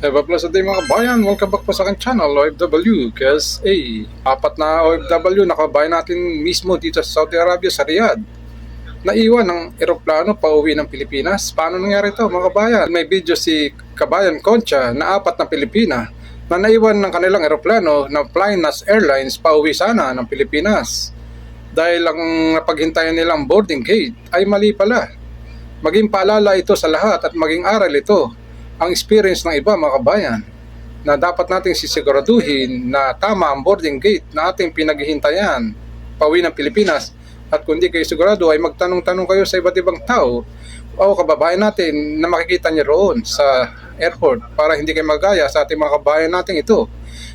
Eva Plus at mga kabayan, welcome back po sa aking channel, OFW, KSA. Apat na OFW na kabayan natin mismo dito sa Saudi Arabia, sa Riyadh. Naiwan ng eroplano pa uwi ng Pilipinas. Paano nangyari ito mga kabayan? May video si Kabayan Concha na apat na Pilipina na naiwan ng kanilang eroplano ng Flynas Airlines pa uwi sana ng Pilipinas. Dahil ang napaghintayan nilang boarding gate ay mali pala. Maging paalala ito sa lahat at maging aral ito ang experience ng iba mga kabayan na dapat nating sisiguraduhin na tama ang boarding gate na ating pinaghihintayan pauwi ng Pilipinas at kung di kayo sigurado ay magtanong-tanong kayo sa iba't ibang tao o kababayan natin na makikita niyo roon sa airport para hindi kayo magaya sa ating mga kabayan natin ito.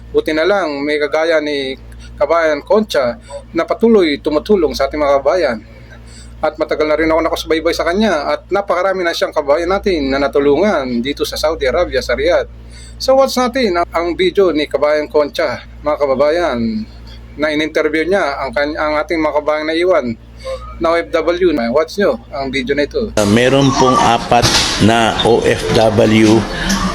Buti na lang may kagaya ni kabayan Concha na patuloy tumutulong sa ating mga kabayan at matagal na rin ako nakasubaybay sa kanya at napakarami na siyang kabayan natin na natulungan dito sa Saudi Arabia, sa Riyadh. So watch natin ang, ang video ni Kabayan Concha, mga kababayan, na in-interview niya ang, ang ating mga kabayan na iwan na OFW. Watch nyo ang video na ito. Uh, meron pong apat na OFW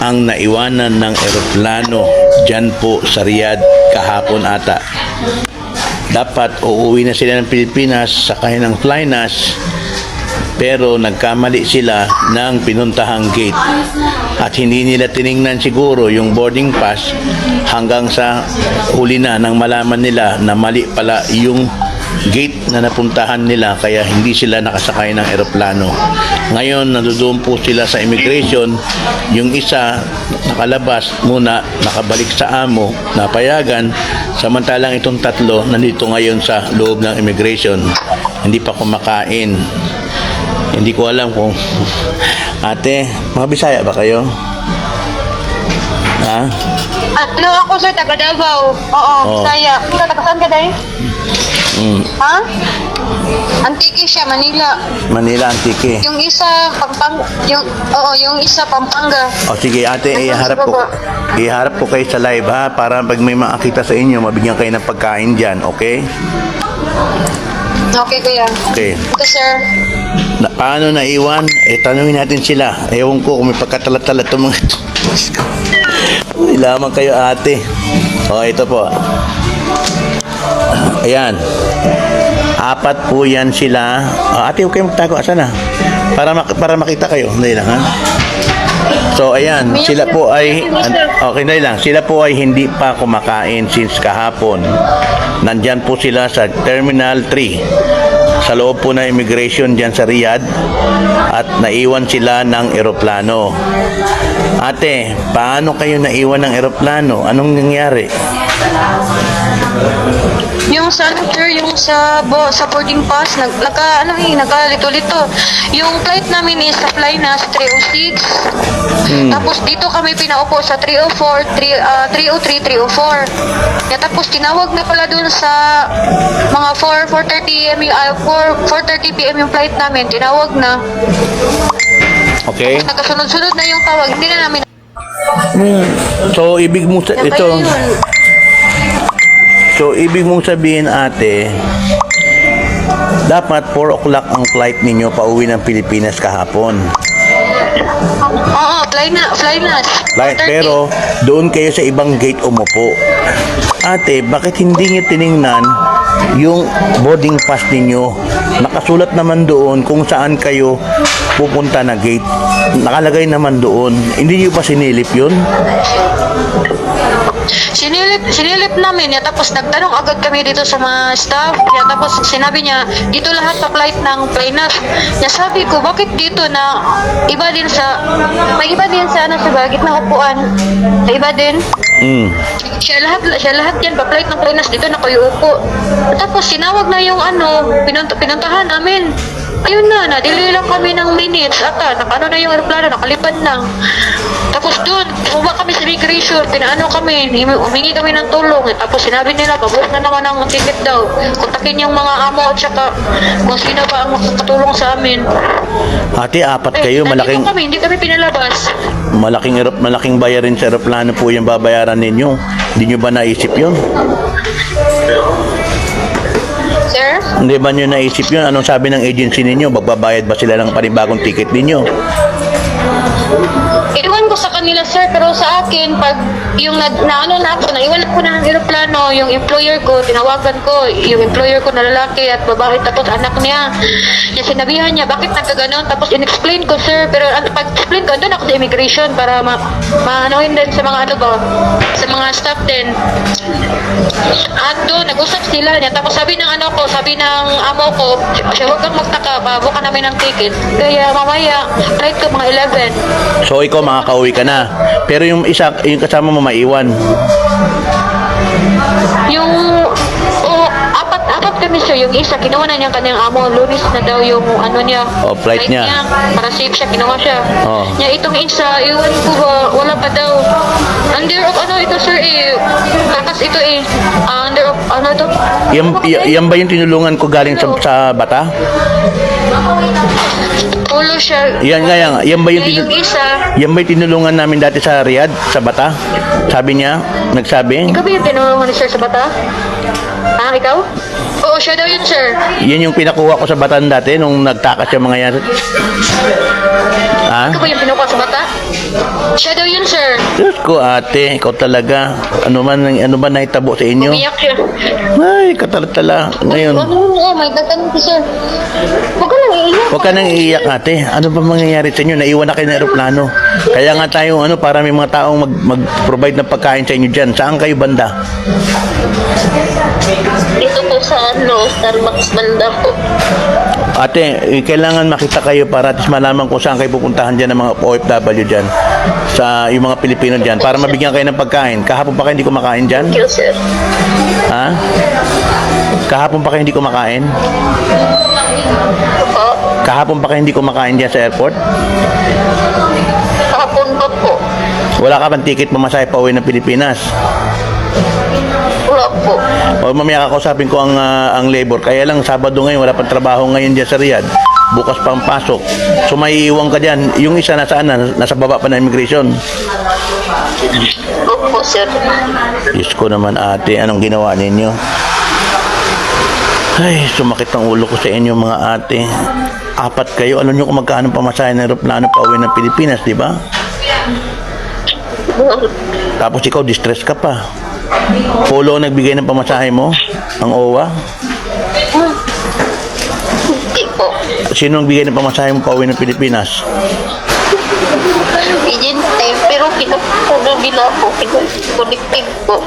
ang naiwanan ng eroplano dyan po sa Riyadh kahapon ata. Dapat uuwi na sila ng Pilipinas sa kanilang Flynas pero nagkamali sila ng pinuntahang gate. At hindi nila tiningnan siguro yung boarding pass hanggang sa huli na nang malaman nila na mali pala yung gate na napuntahan nila kaya hindi sila nakasakay ng eroplano. Ngayon, nandoon po sila sa immigration. Yung isa, nakalabas muna, nakabalik sa amo, napayagan. Samantalang itong tatlo, nandito ngayon sa loob ng immigration. Hindi pa kumakain. Hindi ko alam kung... Ate, mga Bisaya ba kayo? Ha? Ano ako sir, taga Davao. Oo, Oo. Bisaya. Ikaw, taga saan ka dahil? Mm, Ha? Antiki siya, Manila. Manila, Antique. Yung isa, Pampang... Yung, oo, yung isa, Pampanga. O sige ate, Nasa iharap ko, baba. iharap ko kayo sa live ha, para pag may makakita sa inyo, mabigyan kayo ng pagkain dyan, okay? Okay, kuya. Okay. Ito, sir. Na, paano naiwan? Eh, tanungin natin sila. Ewan ko kung may pagkatalat-talat itong mga ito. Uy, lamang kayo ate. O, ito po. Ayan. Apat po yan sila. O, ate, kayong magtago. Asa na? Para, mak- para makita kayo. Hindi lang, ha? So, ayan. Sila po ay... Okay, na lang. Sila po ay hindi pa kumakain since kahapon. Nandyan po sila sa Terminal 3 sa loob po ng immigration dyan sa Riyadh at naiwan sila ng eroplano. Ate, paano kayo naiwan ng eroplano? Anong nangyari? Yung sa ano, sir, yung sa bo, sa boarding pass, nag, naka, ano eh, nakalito-lito. Yung flight namin is sa Flynas 306. Tapos dito kami pinaupo sa 304, 3, ah, 303, 304. Kaya tapos tinawag na pala dun sa mga 4, 4.30 am, yung, ah, 4, 4.30 pm yung flight namin. Tinawag na. Okay? Nagkasunod-sunod na yung tawag. Hindi na namin So, ibig mo sa ito, yun. So ibig mong sabihin ate, dapat 4 o'clock ang flight ninyo pauwi ng Pilipinas kahapon. Oo, fly na, fly na. 4:30. pero doon kayo sa ibang gate umupo. Ate, bakit hindi niyo tiningnan yung boarding pass ninyo? Nakasulat naman doon kung saan kayo pupunta na gate. Nakalagay naman doon. Hindi niyo ba sinilip yun? Sinilip, sinilip namin ya tapos nagtanong agad kami dito sa mga staff ya tapos sinabi niya dito lahat sa flight ng Playnas ya sabi ko bakit dito na iba din sa may iba din sa ano sa bagit ng upuan? Sa iba din? Mm. siya lahat siya lahat yan pa flight ng Playnas dito na kayo upo. Tapos sinawag na yung ano pinunt pinuntahan namin. Ayun na nadili lang kami ng minutes. Ata nakano na yung aeroplano nakalipad na. Tapos doon, bumaba kami sa immigration, pinaano kami, humingi kami ng tulong. Eh, tapos sinabi nila, pabuot na naman ang ticket daw. Kontakin yung mga amo at saka kung sino ba ang makakatulong sa amin. Ate, apat Eh, kayo, malaking kami, hindi kami pinalabas. malaking malaking bayarin sa eroplano po yung babayaran ninyo. Hindi nyo ba naisip yun? Sir? Hindi ba nyo naisip yun? Anong sabi ng agency ninyo? Magbabayad ba sila ng panibagong ticket ninyo? Iwan ko sa kanila, sir, pero sa akin, pag yung na, na ano na ako, naiwan ako ng aeroplano, yung employer ko, tinawagan ko, yung employer ko na lalaki at babae, tapos anak niya. Yung sinabihan niya, bakit nagkaganon? Tapos in-explain ko, sir, pero ang pag-explain ko, doon ako sa immigration para ma maanohin din sa mga ano ba, sa mga staff din. At doon, nag-usap sila niya. Tapos sabi ng ano ko, sabi ng amo ko, siya huwag kang magtaka, babuka namin ng ticket. Kaya mamaya, flight ko mga 11. So ikaw makakauwi ka na. Pero yung isa, yung kasama mo maiwan. Yung, oh, apat, apat kami sir. Yung isa, kinuha na niya kanyang amo. Lunis na daw yung ano niya. Oh, flight niya. Para safe siya, kinuha siya. Oh. Niya, itong isa, iwan ko ba, wala pa daw. Under of ano ito sir eh. Takas ito eh. Ah, under of, ano ito? Yan, yan ba yung tinulungan ko galing sa, sa bata? Ulo siya. Yan nga yan. Yan ba yung, Kaya yung tinu- isa, yan ba yung tinulungan namin dati sa Riyadh, sa bata? Sabi niya, nagsabi, ikaw ba yung tinulungan ni sir sa bata? Ah, ikaw? Oo, siya daw yun sir. yan yung pinakuha ko sa batan dati nung nagtakas yung mga yan. Ha? Ikaw ba yung pinukuha sa bata? Siya daw yun sir. Diyos ko ate, ikaw talaga. Ano man, ano ba nahitabo sa inyo? Umiyak siya. Ay, katalatala. Ngayon, Ano oh my God, ano sir? Huwag ka lang iiyak. Huwag ka nang iiyak ate. Ano ba mangyayari sa inyo? Naiwan na kayo ng aeroplano. Kaya nga tayo, ano, para may mga taong mag, mag-provide ng pagkain sa inyo dyan. Saan kayo banda? Dito po sa ano, Starbucks banda po. Ate, eh, kailangan makita kayo para at malaman kung saan kayo pupuntahan dyan ng mga OFW dyan. Sa yung mga Pilipino dyan. Para mabigyan kayo ng pagkain. Kahapon pa kayo hindi kumakain dyan? Thank you, sir. Ha? Kahapon pa kayo hindi kumakain? Po. Kahapon pa kayo hindi kumakain dyan sa airport? Hapon pa po. Wala ka bang ticket pamasahe pa uwi ng Pilipinas? Po. O mamaya kakausapin ko ang ah, ang labor. Kaya lang Sabado ngayon wala pang trabaho ngayon diyan sa Riyadh. Bukas pang pasok. So may iwan ka diyan. Yung isa nasaan na? Nasa baba pa ng immigration. Opo, sir. Diyos ko naman ate, anong ginawa ninyo? Ay, sumakit ang ulo ko sa inyo mga ate. Apat kayo. Alam nyo kung magkano pamasahe ng aeroplano pa uwi ng Pilipinas, di ba? Tapos ikaw, distress ka pa. Polo ang nagbigay ng pamasahe mo? Ang OWA? Hindi po. Sino ang bigay ng pamasahe mo pa uwi ng Pilipinas? Agente, pero pinupuno nila po. Pinupulitin po.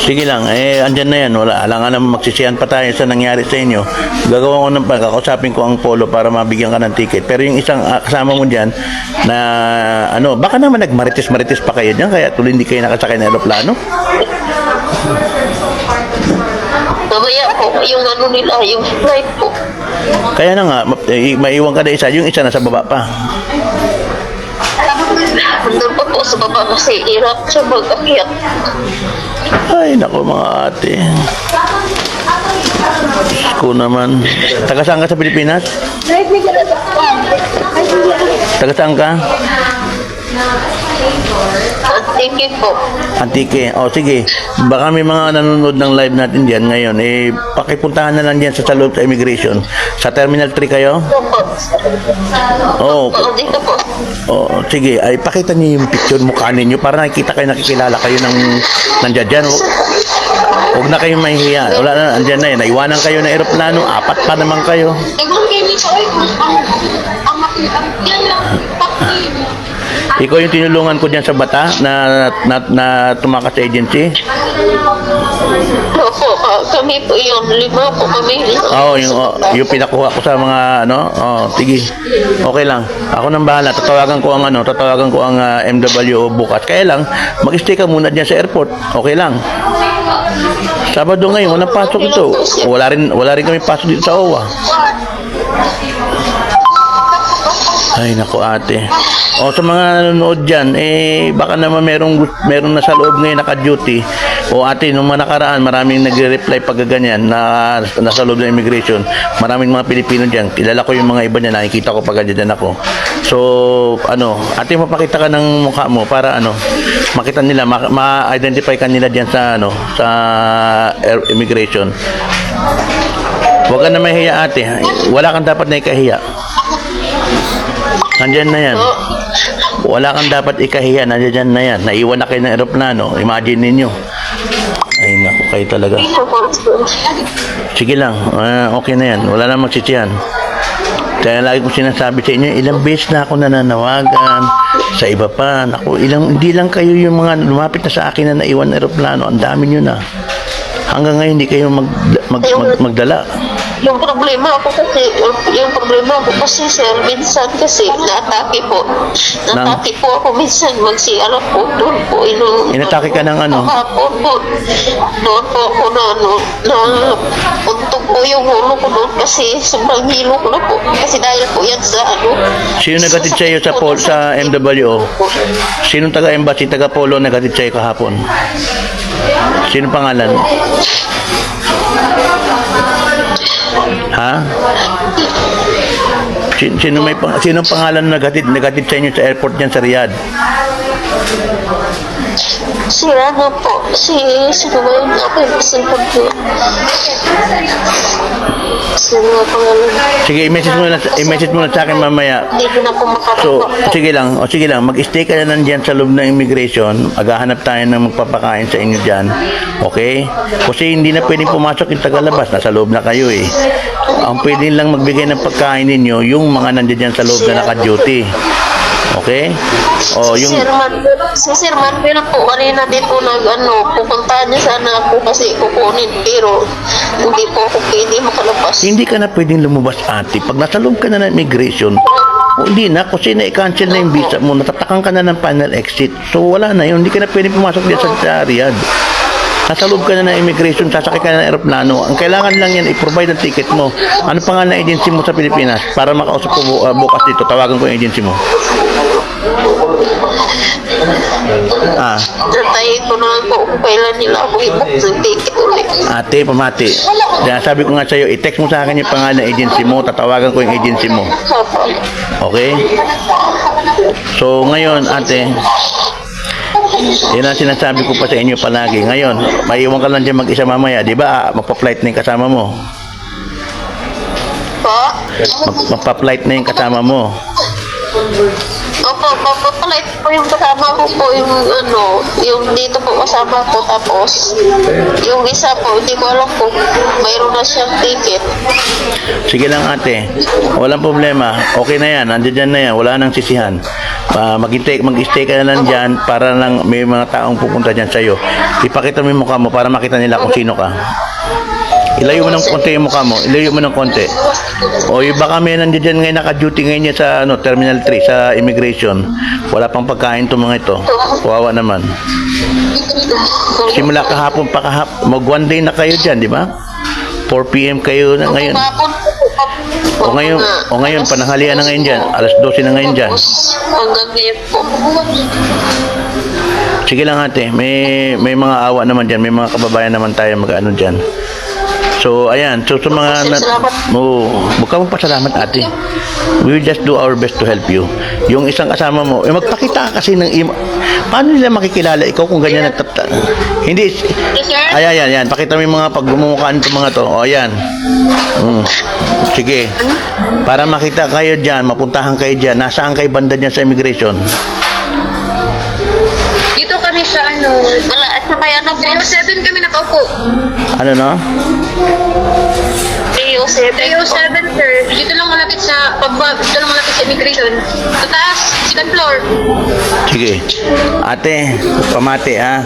Sige lang, eh, andyan na yan. Wala, alangan naman magsisiyan pa tayo sa nangyari sa inyo. Gagawa ko ng pagkakausapin ko ang polo para mabigyan ka ng ticket. Pero yung isang ah, kasama mo dyan, na ano, baka naman nagmarites-marites pa kayo dyan, kaya tuloy hindi kayo nakasakay ng aeroplano. Mamaya po, yung ano nila, yung flight po. Kaya na nga, ma- eh, maiwan ka na isa, yung isa nasa baba pa. Nandun po sa baba kasi hirap siya mag-akyat. Ay, nako mga ate. Diyos ko naman. Taga saan ka sa Pilipinas? Taga saan ka? You po. Antike. O sige, baka may mga nanonood ng live natin diyan ngayon. Eh, pakipuntahan na lang diyan sa Salud sa Immigration. Sa Terminal 3 kayo? Opo. Oo, dito po. Oh, sige, ay pakita niyo yung picture mukha ninyo para nakikita kayo, nakikilala kayo ng nandiyan dyan. Huwag- na kayong mahihiya. Wala na, andyan na yun. Naiwanan kayo ng aeroplano. Apat pa naman kayo. Ang ang yan lang. Ikaw yung tinulungan ko dyan sa bata na, na, na tumakas sa agency. Opo, ah, kami po yun. Lima po kami. Oo, yung, oh, yung pinakuha ko sa mga ano. Oh, sige. Okay lang. Ako nang bahala. Tatawagan ko ang ano, tatawagan ko ang ah, MWO bukas. Kaya lang, mag-stay ka muna dyan sa airport. Okay lang. Sabado ngayon, walang pasok ito. Wala rin, wala rin kami pasok dito sa OWA. Ay, naku ate. O sa mga nanonood dyan, eh, baka naman merong, merong nasa loob ngayon naka-duty. O ate, nung mga nakaraan, maraming nagre-reply pag ganyan na nasa loob ng immigration. Maraming mga Pilipino dyan. Kilala ko yung mga iba dyan, nakikita ko pag dyan ako. So, ano, ate, mapakita ka ng mukha mo para ano, makita nila, ma- ma-identify ka nila dyan sa, ano, sa air- immigration. Huwag ka na mahiya ate. Wala kang dapat na ikahiya. Nandyan na yan. Wala kang dapat ikahiya. Nandyan na yan. Naiwan na kayo ng aeroplano. Imagine ninyo. Ay, naku, kayo talaga. Sige lang. Ah, okay na yan. Wala na magsisiyan. Kaya lagi kong sinasabi sa inyo, ilang beses na ako nananawagan sa iba pa. Naku, ilang, hindi lang kayo yung mga lumapit na sa akin na naiwan na aeroplano. Ang dami nyo na. Hanggang ngayon, hindi kayo mag, mag, mag, magdala. Yung problema ako kasi, yung problema ako kasi, sir, minsan kasi, naatake po. Naatake po ako minsan, magsiarap po, doon po, ino... Inatake ka ng ano? Kahapon po, doon po ako na, ano, na, untog po yung ulo ko doon kasi sobrang hilo ko na po. Kasi dahil po yan sa, ano... Sino nagatid sa iyo sa, pol, sa MWO? Sino taga-embassy, taga-polo nagatid sa iyo kahapon? Sino pangalan? Ha? Sino, may pang, sino pangalan na nagatid, nagatid sa inyo sa airport niyan sa Riyadh? Si ano po, si, sino ba yun? Ako yung ko. Nga pangalan? Sige, i-message mo na, i-message mo na sa akin mamaya. Hindi ko na po So, sige lang, o sige lang, mag-stay ka na nandyan sa loob ng immigration, maghahanap tayo ng magpapakain sa inyo dyan, okay? Kasi hindi na pwedeng pumasok yung tagalabas, nasa loob na kayo eh. Ang pwede lang magbigay ng pagkain ninyo, yung mga nandyan dyan sa loob na naka-duty. Okay? O, Si yung, Sir Manuel, si Sir Manuel po, kanina din po nag, ano, pupuntahan niya sana ako kasi kukunin, pero hindi po ako pwede makalabas. hindi ka na pwedeng lumabas ate. Pag nasa loob ka na ng immigration, o hindi na, kasi na-cancel na yung visa mo, natatakang ka na ng final exit. So, wala na yun. Hindi ka na pwedeng pumasok dyan sa, sa Riyadh. Nasa loob ka na ng immigration, sasakay ka na ng aeroplano. Ang kailangan lang yan, i-provide ang ticket mo. Ano pa nga na agency mo sa Pilipinas? Para makausap ko uh, bukas dito, tawagan ko yung agency mo. Ah, Nantayin ko na lang po kung kailan nila ako i-book ng ticket ulit. ate, pamati. Kaya sabi ko nga sa'yo, i-text mo sa akin yung pangalan ng agency mo, tatawagan ko yung agency mo. Okay? So, ngayon, ate, yan ang sinasabi ko pa sa inyo palagi. Ngayon, maiwan ka lang dyan mag-isa mamaya. Di ba, ah, magpa-flight na yung kasama mo? Po? Mag magpa-flight na yung kasama mo. Opo, papapalit po yung kasama ko po yung ano, yung dito po kasama ko tapos yung isa po, hindi ko alam kung mayroon na siyang ticket. Sige lang ate, walang problema. Okay na yan, nandiyan dyan na yan, wala nang sisihan. Uh, maghintay, mag-stay ka na lang dyan para lang may mga taong pupunta dyan sa'yo. Ipakita mo yung mukha mo para makita nila kung sino ka. Ilayo mo ng konti yung mukha mo. Ilayo mo ng konti. O yung baka may nandiyan dyan ngayon naka-duty ngayon sa ano, Terminal 3 sa immigration. Wala pang pagkain itong mga ito. Kawawa naman. Simula kahapon pa kahap. Mag one day na kayo dyan, di ba? 4 p.m. kayo na ngayon. O ngayon, o ngayon pananghalian na ngayon dyan. Alas 12 na ngayon dyan. Hanggang ngayon po. Sige lang ate, may may mga awa naman diyan, may mga kababayan naman tayo mag-ano diyan. So, ayan, so sa mga na, oh, huwag ka magpasalamat ate. We will just do our best to help you. Yung isang kasama mo, eh, magpakita ka kasi ng im- Paano nila makikilala ikaw kung ganyan nagtata? Hindi, Yes, sir? ayan, ayan, ayan. Pakita mo yung mga paggumukhaan itong mga to. O, ayan. Mm. Sige. Para makita kayo dyan, mapuntahan kayo dyan. Nasaan kayo banda dyan sa immigration? kami sa ano, wala, at sabay ano po. 07 kami nakaupo. Ano na? 307. 307, sir. Dito lang malapit sa, pabab, dito lang malapit sa immigration. Sa taas, second floor. Sige. Ate, pamate ha.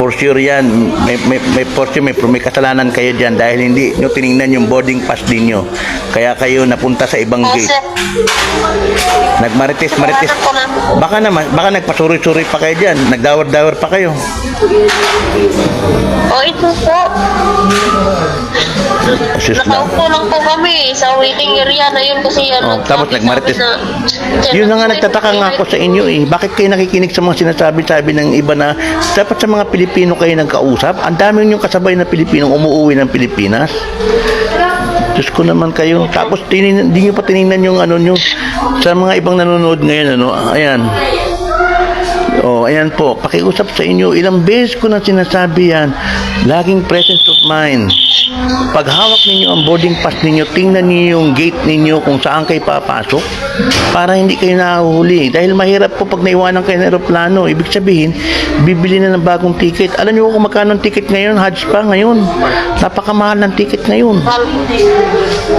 For sure yan. May, may, may, for sure may, may kasalanan kayo dyan dahil hindi nyo tiningnan yung boarding pass ninyo. Kaya kayo napunta sa ibang oh, gate. Nagmarites, marites. Baka naman, baka nagpasuri-suri pa kayo dyan. Nagdawar-dawar pa kayo. Oh, ito po. Asus lang nakaupo lang po kami sa waiting area na yun kasi yan. Oh, tapos nagsabi nagmarites. na- Yun na nga nagtataka nga ako sa inyo eh. Bakit kayo nakikinig sa mga sinasabi-sabi ng iba na dapat sa mga Pilipino kayo nagkausap? Ang dami yung kasabay na Pilipinong umuwi ng Pilipinas. Diyos ko naman kayo. Tapos tinin, di nyo pa tinignan yung ano nyo sa mga ibang nanonood ngayon. Ano? Ayan. Oh, ayan po. Pakiusap sa inyo. Ilang beses ko na sinasabi yan. Laging presence of mind. Pag hawak ninyo ang boarding pass ninyo, tingnan niyo yung gate ninyo kung saan kayo papasok para hindi kayo nahuhuli. Dahil mahirap po pag naiwanan kayo ng aeroplano. Ibig sabihin, bibili na ng bagong ticket. Alam niyo kung magkano ang ticket ngayon? Hajj pa ngayon. Napakamahal ng ticket ngayon.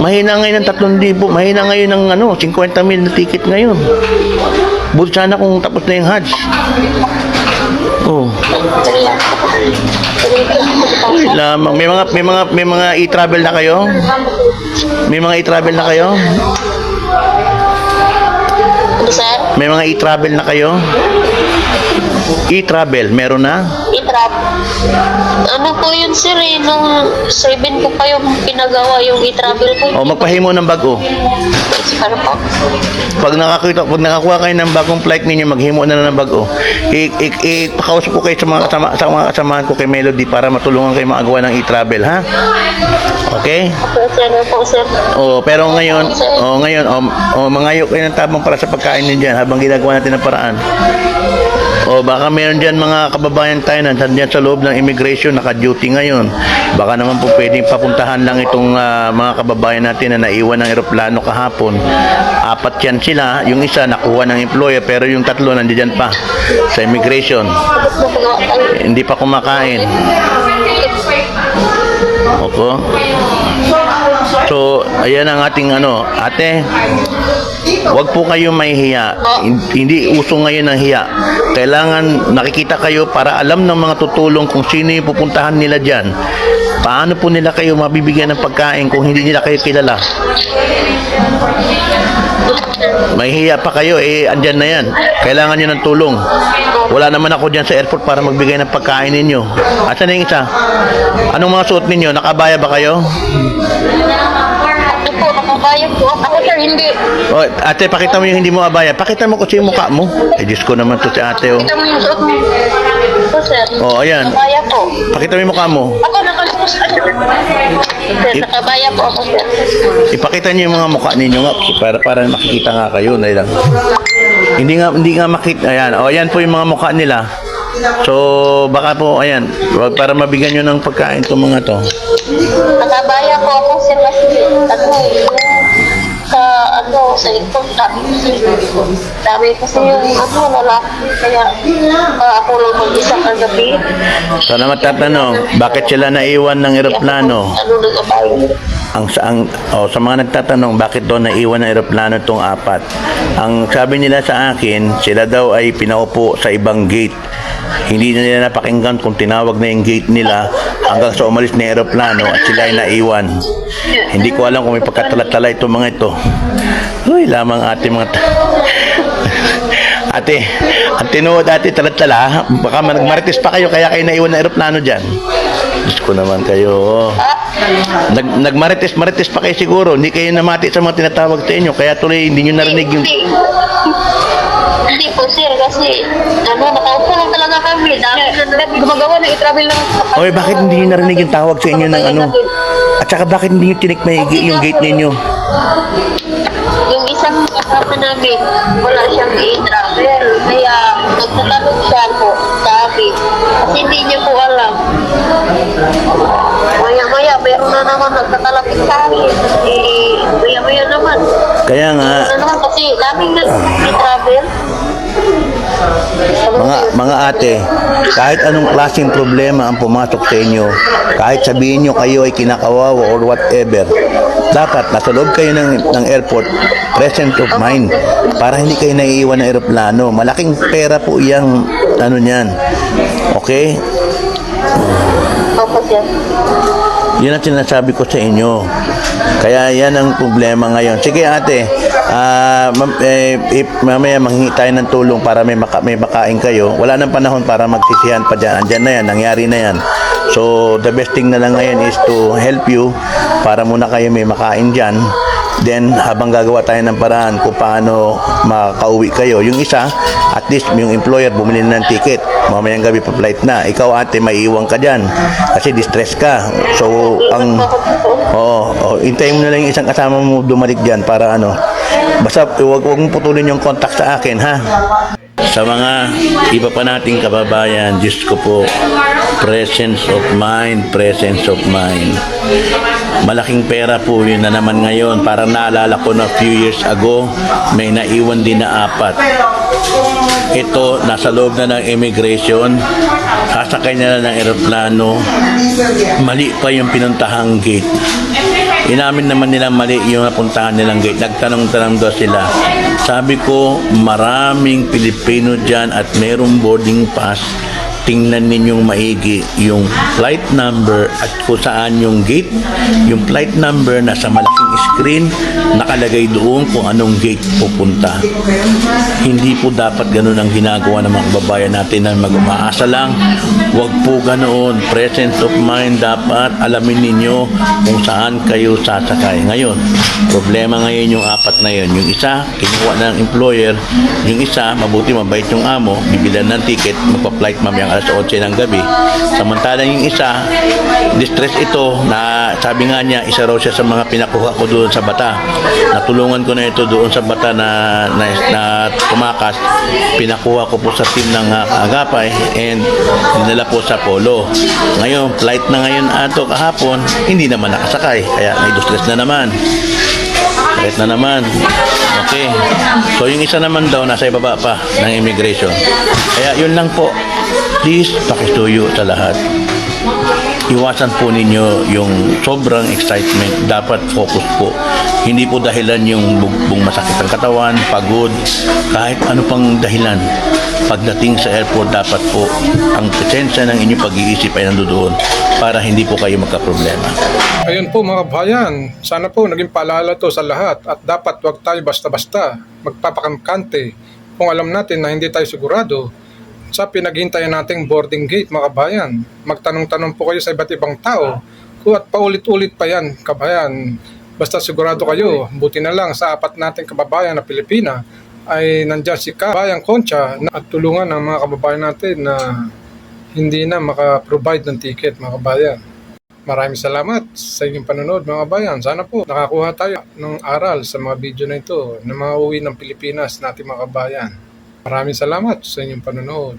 Mahina ngayon ng 3,000. Mahina ngayon ng ano, 50 mil na ticket ngayon. Buti sana kung tapos na yung Hajj. Oh. Lamang. May mga may mga may mga e-travel na kayo? May mga e-travel na kayo? Ano sir? May mga e-travel na kayo? E-travel, meron na? E-trap. Ano po yun sir eh, nung 7 ko pa yung pinagawa yung e-travel ko. O magpahimo ng bago. Ano po? Pag nakakita, pag nakakuha kayo ng bagong flight ninyo, maghimo na lang ng bago. I, i, ipakausap ko kayo sa mga kasama, sa mga kasamahan ko kay Melody para matulungan kayo makagawa ng e-travel, ha? Okay? Opo sir, opo sir. Oh, pero ngayon, oh, ngayon, oh, oh mangayo kayo ng tabang para sa pagkain niyo diyan habang ginagawa natin ang paraan. O baka meron dyan mga kababayan tayo na nandiyan sa loob ng immigration, naka-duty ngayon. Baka naman po pwedeng papuntahan lang itong ah, mga kababayan natin na naiwan ng eroplano kahapon. Apat yan sila, yung isa nakuha ng employer pero yung tatlo nandiyan pa sa immigration. Hindi pa kumakain. Opo. So, ayan ang ating ano, ate. Huwag po kayo mahihiya. Hin- Hindi uso ngayon ang hiya. Kailangan nakikita kayo para alam ng mga tutulong kung sino yung pupuntahan nila dyan. Paano po nila kayo mabibigyan ng pagkain kung hindi nila kayo kilala? Mahihiya pa kayo, eh, andyan na yan. Kailangan nyo ng tulong. Wala naman ako dyan sa airport para magbigay ng pagkain ninyo. Asan na yung isa? Anong mga suot ninyo? Nakabaya ba kayo? Ako po. Ako sir, hindi. O, ate, pakita mo yung hindi mo abaya. Pakita mo kasi yung mukha mo. Eh, Diyos ko naman to si ate, oh. Kita mo yung suot mo. Ako sir. Oh, ayan. Nakabaya po. Pakita mo yung mukha mo. Ako nakalipos. Sir, nakabaya po ako sir. Ipakita niyo yung mga mukha ninyo nga para para makikita nga kayo na lang. Hindi nga hindi nga makita. Ayan. O ayan po yung mga mukha nila. So baka po ayan, wag para mabigyan niyo ng pagkain tong mga to. Nakabaya po ako sir kasi ano sa ano sa ito dami kasi dami kasi yung ano lalaki kaya uh, ako lang mag-isa kagabi So na matatanong, bakit sila naiwan ng eroplano? ano Ang sa ang oh, sa mga nagtatanong bakit daw naiwan ng eroplano itong apat. Ang sabi nila sa akin, sila daw ay pinaupo sa ibang gate. Hindi na nila napakinggan kung tinawag na yung gate nila hanggang sa umalis na yung eroplano at sila ay naiwan. Hindi ko alam kung may pagkatalatala itong mga ito. Uy, lamang ate mga Ate, ang tinuod ate talatala, baka nagmarites pa kayo kaya kayo naiwan ng eroplano dyan. Diyos ko naman kayo. Nag, nagmarites, marites pa kayo siguro. Hindi kayo namati sa mga tinatawag sa inyo. Kaya tuloy hindi nyo narinig yung... hindi po sir kasi ano nakaupo lang talaga kami dami na gumagawa ng i-travel ng Oy, bakit hindi nyo narinig yung tawag sa inyo ng ano? At saka bakit hindi nyo tinik maigi yung gate ninyo? yung isang kasama namin, wala siyang i-travel. Kaya nagtatanong siya po sa amin. Kasi hindi niya po alam. Maya-maya, meron na naman nagtatalapit sa amin. Eh, maya-maya naman. Kaya nga, Ano naman kasi daming nag-i-travel. Mga mga ate, kahit anong klaseng problema ang pumasok sa inyo, kahit sabihin nyo kayo ay kinakawawa or whatever, dapat nasa loob kayo ng, ng airport, present of mind, para hindi kayo naiiwan ng aeroplano. Malaking pera po yung ano niyan. Okay? Opo, sir. Yun ang sinasabi ko sa inyo. Kaya yan ang problema ngayon. Sige ate, ah, mam- eh, if mamaya manghingi tayo ng tulong para may, maka, may makain kayo. Wala nang panahon para magsisihan pa dyan. Andyan na yan, nangyari na yan. So, the best thing na lang ngayon is to help you para muna kayo may makain dyan. Then, habang gagawa tayo ng paraan kung paano makauwi kayo. Yung isa, at least yung employer bumili na ng ticket. Mamayang gabi pa flight na. Ikaw ate, maiiwan ka dyan. Kasi distress ka. So, ang... Oo, oh, hintayin mo na lang yung isang kasama mo dumalik dyan para ano. Basta, huwag, huwag mong putulin yung contact sa akin, ha? Sa mga iba pa nating kababayan, Diyos ko po, presence of mind, presence of mind. Malaking pera po yun na naman ngayon. Parang naalala ko na few years ago, may naiwan din na apat. Ito, nasa loob na ng immigration, sasakay na ng eroplano, mali pa yung pinuntahang gate. Inamin naman nila mali yung napuntahan nilang gate. Nagtanong-tanong daw sila. Sabi ko, maraming Pilipino dyan at merong boarding pass. Tingnan ninyong maigi yung flight number at kung saan yung gate. Yung flight number nasa malaking screen, nakalagay doon kung anong gate pupunta. Hindi po dapat ganun ang ginagawa ng mga kababayan natin na mag-umaasa lang. Huwag po ganoon. Presence of mind dapat alamin ninyo kung saan kayo sasakay. Ngayon, problema ngayon yung apat na yun. Yung isa, kinuha ng employer. Yung isa, mabuti mabait yung amo, bibilan ng ticket, magpa-flight mamayang alas 11 ng gabi. Samantalang yung isa, distress ito na sabi nga niya, isa raw siya sa mga pinakuha ko doon sa bata. Natulungan ko na ito doon sa bata na, na, na tumakas. Pinakuha ko po sa team ng uh, Agapay and dinala po sa Polo. Ngayon, flight na ngayon ato kahapon, hindi naman nakasakay. Kaya may distress na naman. Kahit na naman. Okay. So yung isa naman daw nasa ibaba pa ng immigration. Kaya yun lang po. Please pakisuyo sa lahat. Iwasan po ninyo yung sobrang excitement. Dapat focus po. Hindi po dahilan yung bugbong masakit ang katawan, pagod, kahit ano pang dahilan. Pagdating sa airport, dapat po ang presensya ng inyong pag-iisip ay nandoon para hindi po kayo magka-problema. Ayun po mga bayan, sana po naging paalala to sa lahat at dapat wag tayo basta-basta magpapakamkante kung alam natin na hindi tayo sigurado sa pinaghintayan nating boarding gate mga kabayan. Magtanong-tanong po kayo sa iba't ibang tao at paulit-ulit pa yan kabayan. Basta sigurado kayo, buti na lang sa apat nating kababayan na Pilipina ay nandyan si Kabayan Concha na at tulungan ng mga kababayan natin na hindi na maka-provide ng ticket mga kabayan. Maraming salamat sa inyong panonood mga kabayan. Sana po nakakuha tayo ng aral sa mga video na ito na mga uwi ng Pilipinas nating mga kabayan. Maraming salamat sa inyong panonood.